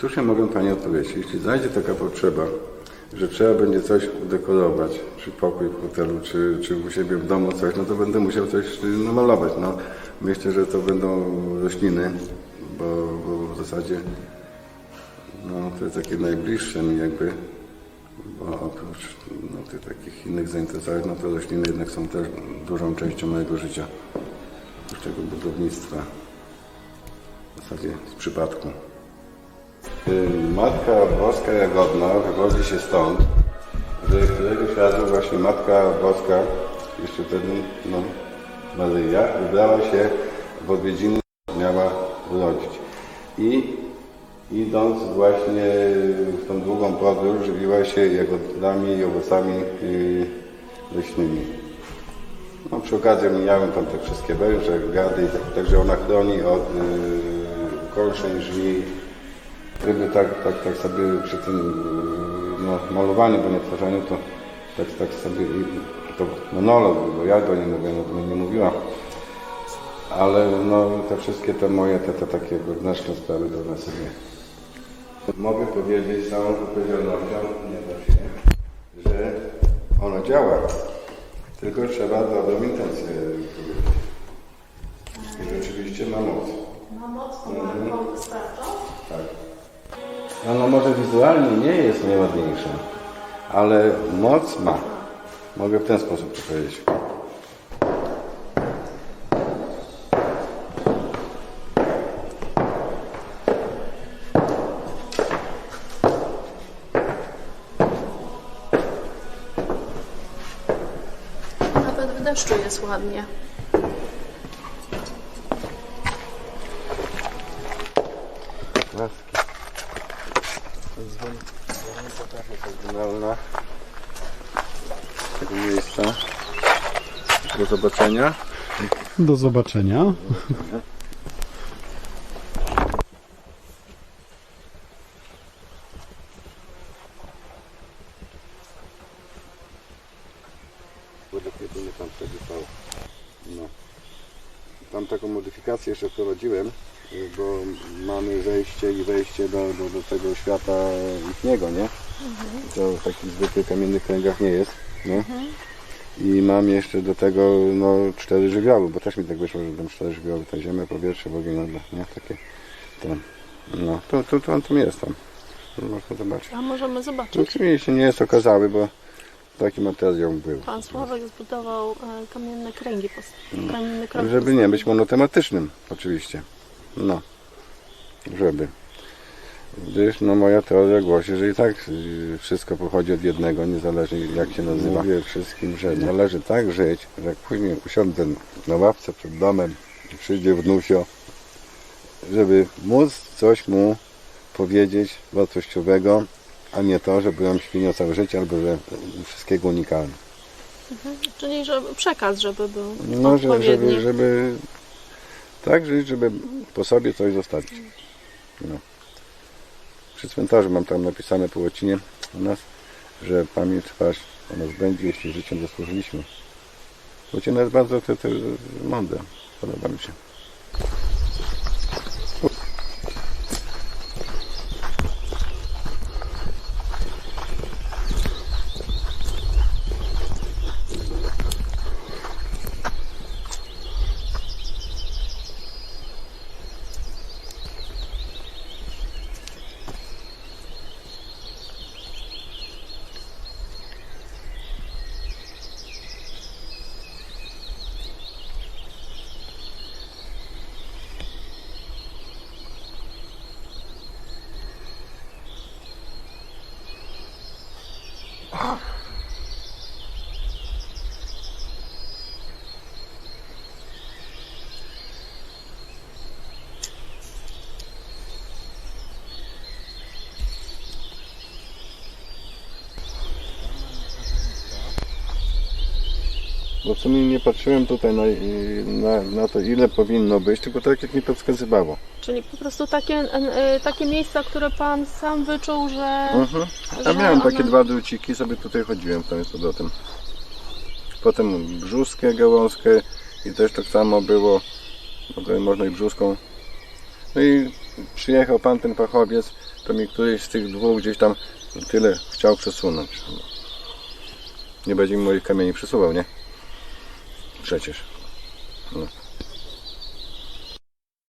Cóż ja mogę Pani odpowiedzieć? Jeśli znajdzie taka potrzeba, że trzeba będzie coś udekorować, czy pokój w hotelu, czy, czy u siebie w domu coś, no to będę musiał coś y, namalować. No, myślę, że to będą rośliny, bo, bo w zasadzie no, to jest takie najbliższe mi jakby, bo oprócz no, tych takich innych zainteresowań, no to rośliny jednak są też dużą częścią mojego życia, oprócz tego budownictwa, w zasadzie z przypadku. Y, Matka Boska Jagodna wywodzi się stąd, że któregoś razu właśnie Matka Boska, jeszcze wtedy no, Maryja, wybrała się w odwiedziny, miała urodzić. I idąc właśnie w tą długą podróż, żywiła się jagodami i owocami y, leśnymi. No, przy okazji mijałem tam te wszystkie węże, gady, tak, także ona chroni od y, kolszeń, żmi, Gdyby tak, tak, tak sobie przy tym yy, no, malowaniu, bo nie tworzeniu, to tak, tak sobie, to monolog, bo ja do niej mówię, no, to nie mówiła, ale no, te wszystkie te moje, te, te takie wewnętrzne sprawy to na sobie. Mogę powiedzieć z całą odpowiedzialnością, nie da się, że ono działa, tylko trzeba dobrą intencję powiedzieć. I rzeczywiście ma moc. Ma moc, pomagą, wystarczą? Tak. Ono może wizualnie nie jest najładniejsze, ale moc ma. Mogę w ten sposób to powiedzieć. Nawet w deszczu jest ładnie. Laski. Dzwonica też jest oryginalna. Z tego miejsca. Do zobaczenia. Do zobaczenia. Tam. No. Tam taką modyfikację jeszcze wprowadziłem, bo mamy zejście i wejście do, do, do tego świata ichniego, nie? To w takich zwykłych kamiennych kręgach nie jest, nie? I mam jeszcze do tego no, cztery żywioły, bo też mi tak wyszło, że tam cztery żywioły, ta ziemia, powietrze, ogień, ognia, nie? Takie, ten. No, to, to, to on tam jest tam. Można zobaczyć. A możemy zobaczyć. Oczywiście nie jest okazały, bo taki materiał był. Pan Sławek zbudował e, kamienne kręgi, pos- kamienny krąg. Żeby nie być monotematycznym, oczywiście. No, żeby. Gdyż no, moja teoria głosi, że i tak wszystko pochodzi od jednego, niezależnie jak się nazywa. Mówię wszystkim, że należy tak żyć, że jak później usiądę na ławce przed domem i przyjdzie wnusio, żeby móc coś mu powiedzieć wartościowego, a nie to, że byłem świnią całe życie albo że wszystkiego unikalny. Czyli żeby przekaz, żeby był No, że, odpowiedni. żeby, żeby tak żyć, żeby po sobie coś zostawić. No. Przy cmentarzu mam tam napisane po łacinie u nas, że pamięć twarz o nas będzie, jeśli życiem zasłużyliśmy. Łacina jest bardzo te, te, mądra. Podoba mi się. Bo w sumie nie patrzyłem tutaj na, na, na to, ile powinno być, tylko tak jak mi to wskazywało. Czyli po prostu takie, e, takie miejsca, które Pan sam wyczuł, że... Mhm. że Ja miałem one- takie dwa druciki, sobie tutaj chodziłem tam jest o tym. Potem brzuskę, gałązkę i też tak samo było, można i brzuską. No i przyjechał pan ten fachowiec, to mi któryś z tych dwóch gdzieś tam tyle chciał przesunąć. Nie będzie mi moich kamieni przesuwał, nie? Przecież. No.